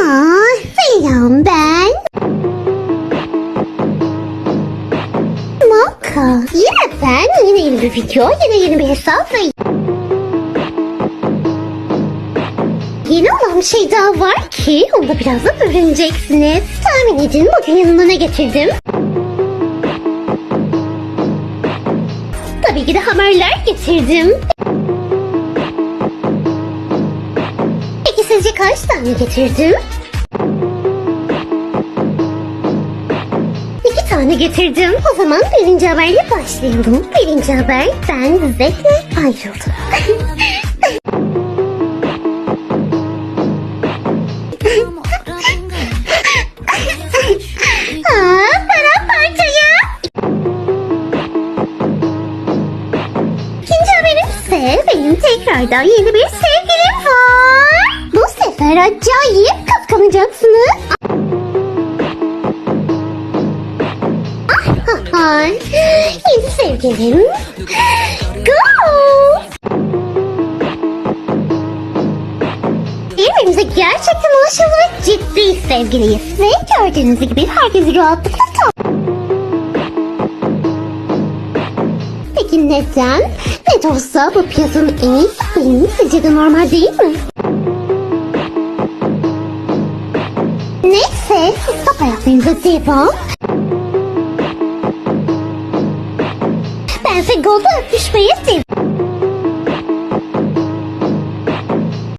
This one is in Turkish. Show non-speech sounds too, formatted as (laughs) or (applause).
Aa, selam ben. Moka. Yine ben, yine yeni bir video, yine yeni bir hesap ve... Yeni olan bir şey daha var ki onu da birazdan öğreneceksiniz. Tahmin edin bugün yanıma ne getirdim? Tabii ki de haberler getirdim. Peki sizce kaç tane getirdim? İki tane getirdim. O zaman birinci haberle başlayalım. Birinci haber ben Zed'le ayrıldım. (laughs) benim tekrardan yeni bir sevgilim var. Bu sefer acayip kıskanacaksınız. Yeni sevgilim. Go! Birbirimize gerçekten ve ciddi sevgiliyiz. Ve gördüğünüz gibi herkesi rahatlıkla tam. Peki neden? Ne de olsa bu piyasanın en iyi benim sizce normal değil mi? Neyse siz top hayatlarınıza devam. Bense golda öpüşmeye devam.